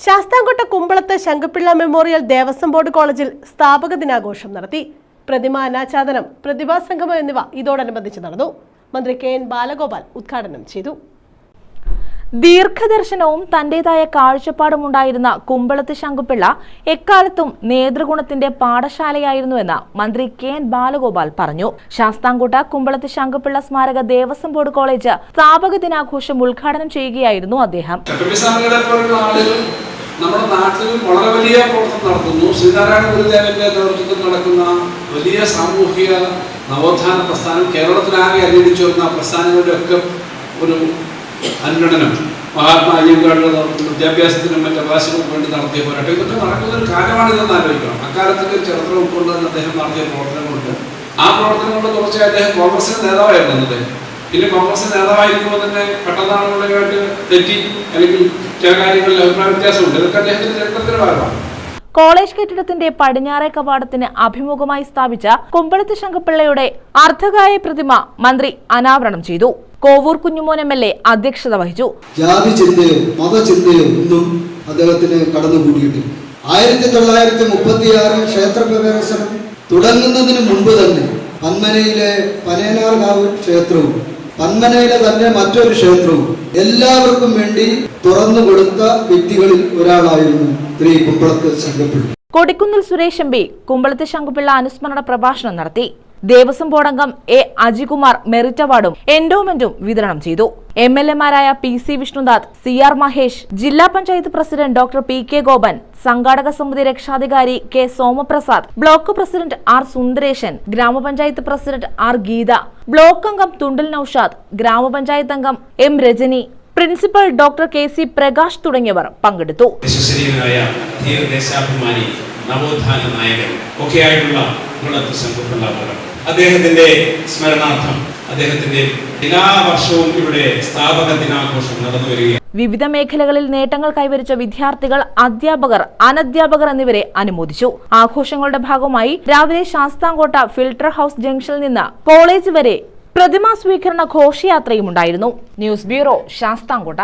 Sasthamkotta Kumbalath Sankapillai memorial Devaswom board കോളേജിൽ സ്ഥാപക ദിനാഘോഷം നടത്തി. പ്രതിമ അനാച്ഛാദനം പ്രതിഭാ സംഗമം എന്നിവ ഇതോടനുബന്ധിച്ച് നടന്നു. മന്ത്രി കെ എൻ ബാലഗോപാൽ ഉദ്ഘാടനം ചെയ്തു. ദീർഘദർശനവും തന്റേതായ കാഴ്ചപ്പാടും ഉണ്ടായിരുന്ന കുമ്പളത്ത് ശങ്കുപിള്ള എക്കാലത്തും നേതൃഗുണത്തിന്റെ പാഠശാലയായിരുന്നുവെന്ന് മന്ത്രി കെ എൻ ബാലഗോപാൽ പറഞ്ഞു. ശാസ്താംകോട്ട കുമ്പളത്ത് ശങ്കുപിള്ള സ്മാരക ദേവസ്വം ബോർഡ് കോളേജ് സ്ഥാപക ദിനാഘോഷം ഉദ്ഘാടനം ചെയ്യുകയായിരുന്നു അദ്ദേഹം. നമ്മുടെ നാട്ടിൽ വളരെ വലിയ പ്രവർത്തനം നടത്തുന്നു. ശ്രീനാരായണ ഗുരുദേവന്റെ നേതൃത്വത്തിൽ നടക്കുന്ന വലിയ സാമൂഹിക നവോത്ഥാന പ്രസ്ഥാനം കേരളത്തിലാകെ അന്വേഷിച്ചു വരുന്ന പ്രസ്ഥാനങ്ങളുടെ ഒക്കെ ഒരു അനുഗണനം മഹാത്മാ അയ്യങ്കാടുടെ നേതൃത്വത്തിൽ വിദ്യാഭ്യാസത്തിനും മറ്റ് അവകാശങ്ങൾക്കും വേണ്ടി നടത്തിയ പോരാട്ടം. ഇതൊക്കെ നടക്കുന്ന ഒരു കാലമാണിതെന്ന് ആലോചിക്കണം. അക്കാലത്തിൽ ചരിത്രം ഉൾക്കൊണ്ടുതന്നെ അദ്ദേഹം നടത്തിയ പ്രവർത്തനങ്ങളുണ്ട്. ആ പ്രവർത്തനങ്ങളുടെ തുടർച്ചയായി അദ്ദേഹം കോൺഗ്രസിന്റെ നേതാവായിരുന്നു അദ്ദേഹം. പിന്നെ കോൺഗ്രസ് നേതാവായിരിക്കുമ്പോൾ തന്നെ പെട്ടെന്നാളുകളായിട്ട് തെറ്റി അല്ലെങ്കിൽ ചില കാര്യങ്ങളിൽ അഭിപ്രായ വ്യത്യാസമുണ്ട്. ഇതൊക്കെ അദ്ദേഹത്തിന്റെ ചരിത്രത്തിന്റെ ഭാഗമാണ്. കോളേജ് കെട്ടിടത്തിന്റെ പടിഞ്ഞാറേ കവാടത്തിന് അഭിമുഖമായി സ്ഥാപിച്ച കുമ്പളത്ത് ശങ്കപ്പിള്ളയുടെ അർദ്ധകായ പ്രതിമ മന്ത്രി അനാവരണം ചെയ്തു. Kovoor Kunjumon M L A അധ്യക്ഷത വഹിച്ചു. ജാതി ചിന്തയോ മതചിന്തയോ ഒന്നും അദ്ദേഹത്തിന് കടന്നുകൂടിയിട്ടില്ല. ആയിരത്തി തൊള്ളായിരത്തി മുപ്പത്തിയാറ് ക്ഷേത്ര പ്രവേശനം തുടങ്ങുന്നതിന് മുൻപ് തന്നെ പന്മനയിലെ പനേനാർകാവ് ക്ഷേത്രവും പന്മനയിലെ തന്നെ മറ്റൊരു ക്ഷേത്രവും എല്ലാവർക്കും വേണ്ടി തുറന്നു കൊടുത്ത വ്യക്തികളിൽ ഒരാളായിരുന്നു ശ്രീ കുമ്പളത്ത് ശങ്കപ്പിള്ള കൊടിക്കുന്നിൽ സുരേഷ് എം പി കുമ്പളത്ത് ശങ്കുപിള്ള അനുസ്മരണ പ്രഭാഷണം നടത്തി. ദേവസ്വം ബോർഡംഗം എ അജികുമാർ മെറിറ്റ് അവാർഡും എൻഡോമെന്റും വിതരണം ചെയ്തു. M L എമാരായ P C Vishnunath C R Mahesh ജില്ലാ panchayat president doctor P K Gopan സംഘാടക സമിതി രക്ഷാധികാരി K Somaprasad block president R Sundaresan ഗ്രാമപഞ്ചായത്ത് പ്രസിഡന്റ് ആർ ഗീത ബ്ലോക്ക് അംഗം തുണ്ടൽ നൌഷാദ് ഗ്രാമപഞ്ചായത്ത് അംഗം M Rajani principal doctor K C Prakash തുടങ്ങിയവർ പങ്കെടുത്തു. നവോത്ഥാന നായകൻ ഒക്കെയായിട്ടുള്ള അവർ അദ്ദേഹത്തിന്റെ സ്മരണാർത്ഥം അദ്ദേഹത്തിന്റെ എല്ലാ വർഷവും ഇവിടെ സ്ഥാപക ദിനാഘോഷം നടന്നു വരികയാണ്. വിവിധ മേഖലകളിൽ നേട്ടങ്ങൾ കൈവരിച്ച വിദ്യാർത്ഥികൾ അധ്യാപകർ അനധ്യാപകർ എന്നിവരെ അനുമോദിച്ചു. ആഘോഷങ്ങളുടെ ഭാഗമായി രാവിലെ ശാസ്താംകോട്ട ഫിൽട്ടർ ഹൌസ് ജംഗ്ഷനിൽ നിന്ന് കോളേജ് വരെ പ്രതിമാ സ്വീകരണ ഘോഷയാത്രയും ഉണ്ടായിരുന്നു. News bureau Sasthamkotta.